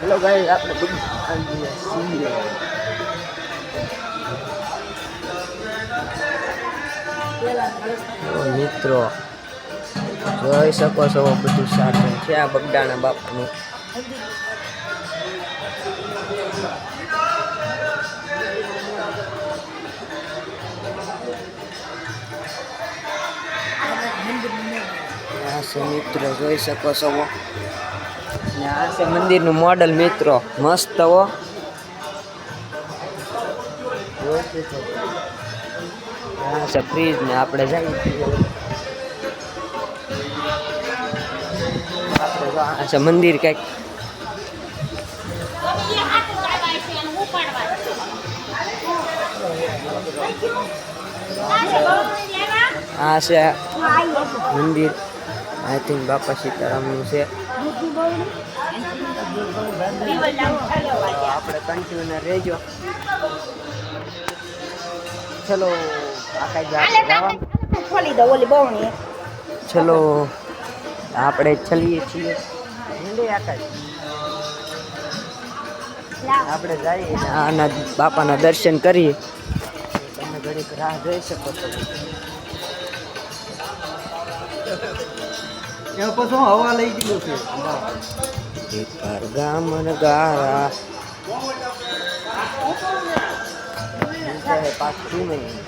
Hello guys આપણે બધું ખાઈ છીએ ઓ મિત્રો. જોઈ શકો છો બધું સાધન છે આ બગડાના બાપાનું? છે મિત્રો. જોઈ શકો છો. ને આ છે મંદિરનું મોડલ, મિત્રો. મસ્ત, હો. આ છે ફ્રીજ ને આપણે જઈએ આપણે છે મંદિર કંઈક. આ છે મંદિર. આઈ થિંક બાપા સીતારામનું છે. આપણે કન્ટિન્યુ રહેજો. ચલો ચલો આપણે ચલીએ છીએ. આપણે જઈએ આના બાપાના દર્શન કરીએ. તમે ઘડીક રાહ જોઈ શકો છો. એમાં પછી હવા લઈ ગયું છે. ગામન ગારા પાછું નહીં